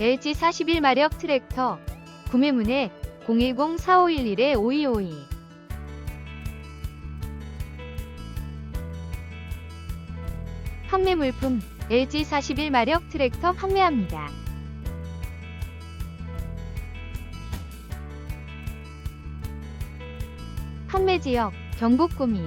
LG 41 마력 트랙터. 구매문의 010-4511-5252 판매 물품 LG 41 마력 트랙터 판매합니다. 판매 지역 경북 구미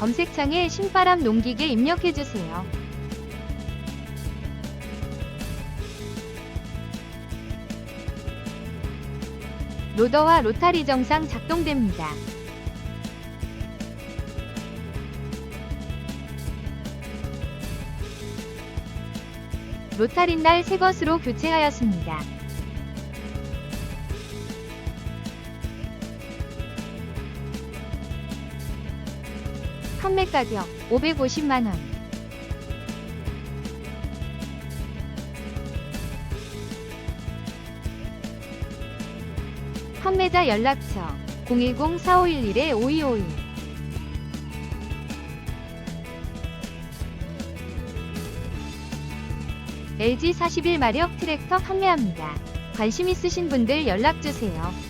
검색창에 신바람 농기계 입력해주세요. 로더와 로타리 정상 작동됩니다. 로타리 날 새 것으로 교체하였습니다. 판매 가격 550만원. 판매자 연락처 010-4511-5251 LG 41마력 트랙터 판매합니다. 관심 있으신 분들 연락주세요.